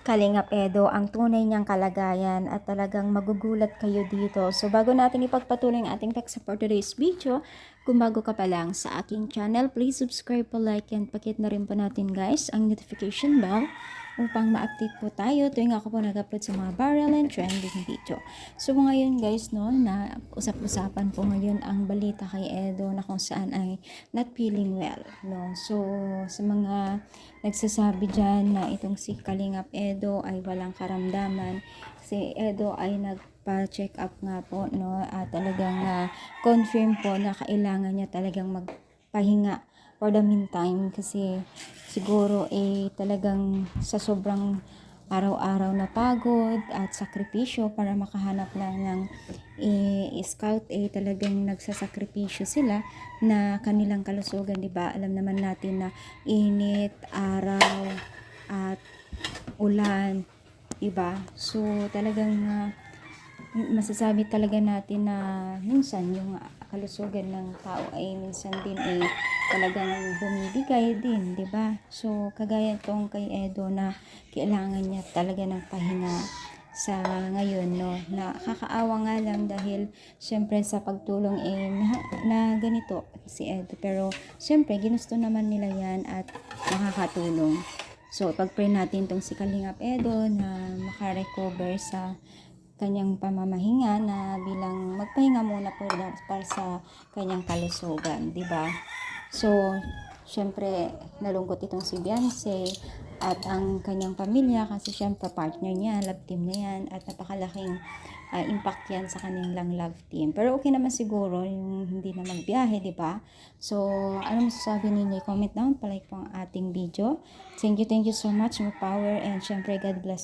Kalingap Edo ang tunay niyang kalagayan at talagang magugulat kayo dito. So bago natin ipagpatuloy ang ating text for today's video, kung bago ka pa lang sa aking channel, please subscribe po, like, and pakit na rin po natin guys ang notification bell upang ma-update po tayo tuwing ako po nag-upload sa mga viral and trending video. So ngayon guys, no, na usap-usapan po ngayon ang balita kay Edo na kung saan ay not feeling well. No? So sa mga nagsasabi dyan na itong si Kalingap Edo ay walang karamdaman, si Edo ay nagpa-check up nga po, no, at talagang na confirm po na kailangan niya talagang magpahinga for the meantime kasi siguro eh talagang sa sobrang araw-araw na pagod at sakripisyo para makahanap lang ng eh, scout eh talagang nagsasakripisyo sila na kanilang kalusugan, 'di ba? Alam naman natin na init, araw at ulan, 'di ba? So talagang ah, masasabi talaga natin na minsan yung kalusugan ng tao ay minsan din ay talagang bumibigay din, 'di ba? So kagaya tong kay Edo na kailangan niya talaga ng pahinga sa ngayon, no? Nakakaawa nga lang dahil syempre sa pagtulong eh na, na ganito si Edo. Pero syempre ginusto naman nila yan at makakatulong. So pag-pray natin tong si Kalingap Edo na makarecover sa kanyang pamamahinga na bilang magpahinga muna po na- para sa kanyang kalusugan, di ba? So, syempre, nalungkot itong si Beyonce at ang kanyang pamilya kasi syempre partner niya, love team niya yan at napakalaking ah, impact yan sa kanilang love team. Pero okay naman siguro yung hindi na magbiyahe, di ba? So, ano masasabi ninyo? Comment down, palike po ang ating video. Thank you, thank you so much. More power and syempre God bless